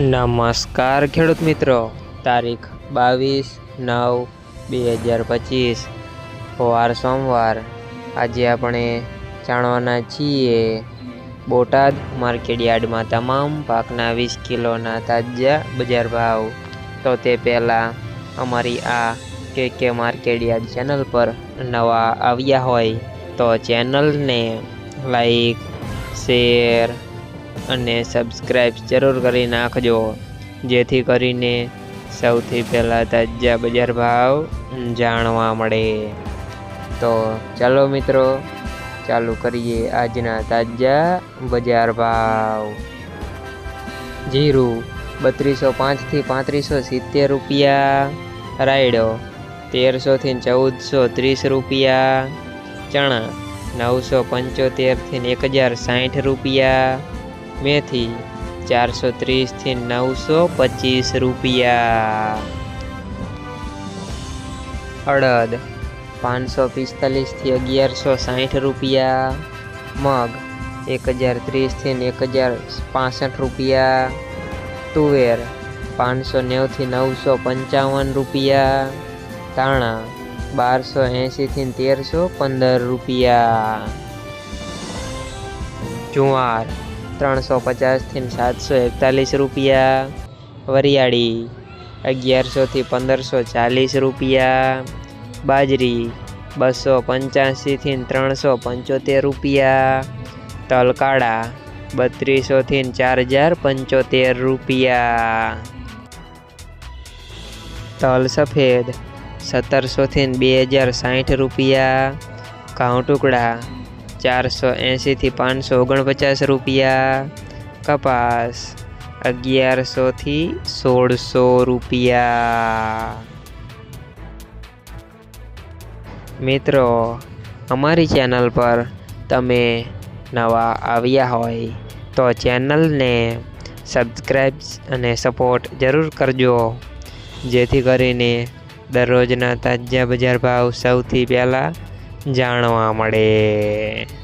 નમસ્કાર ખેડૂત મિત્રો. તારીખ બાવીસ નવ બે હજાર પચીસ. વાર સોમવાર. આજે આપણે જાણવાના છીએ બોટાદ માર્કેટયાર્ડમાં તમામ પાકના વીસ કિલોના તાજા બજાર ભાવ. તો તે પહેલાં અમારી આ કે કે માર્કેટયાર્ડ ચેનલ પર નવા આવ્યા હોય તો ચેનલને લાઈક, શેર અને સબસ્ક્રાઈબ જરૂર કરી નાખજો. જેથી કરીને સૌથી પહેલાં તાજા બજાર ભાવ જાણવા મળે. તો ચાલો મિત્રો, ચાલુ કરીએ આજના તાજા બજાર ભાવ. જીરું બત્રીસો પાંચથી પાંત્રીસો સિત્તેર રૂપિયા. રાયડો તેરસોથી ચૌદસો ત્રીસ રૂપિયા. ચણા નવસો પંચોતેરથી એક હજાર સાઠ રૂપિયા. મેથી ચારસો ત્રીસથી નવસો પચીસ રૂપિયા. અડદ પાંચસો પિસ્તાલીસથી અગિયારસો સાઠ રૂપિયા. મગ એક હજાર ત્રીસથી એક હજાર પાસઠ રૂપિયા. તુવેર પાંચસો નેવથી નવસો પંચાવન રૂપિયા. ધાણા બારસો એંશીથી તેરસો પંદર રૂપિયા. જુવાર ત્રણસો પચાસથી સાતસો એકતાલીસ રૂપિયા. વરિયાળી અગિયારસોથી પંદરસો ચાલીસ રૂપિયા. બાજરી બસો પંચ્યાસીથી ત્રણસો પંચોતેર રૂપિયા. તલકાળા બત્રીસોથી ચાર હજાર પંચોતેર રૂપિયા. તલ સફેદ સત્તરસોથી બે હજાર સાઠ રૂપિયા. ઘઉં ટુકડા ચારસો એંશીથી પાંચસો ઓગણપચાસ રૂપિયા. કપાસ અગિયારસોથી સોળસો રૂપિયા. મિત્રો, અમારી ચેનલ પર તમે નવા આવ્યા હોય તો ચેનલને સબસ્ક્રાઈબ અને સપોર્ટ જરૂર કરજો. જેથી કરીને દરરોજના તાજા બજાર ભાવ સૌથી પહેલાં જાણવા મળે.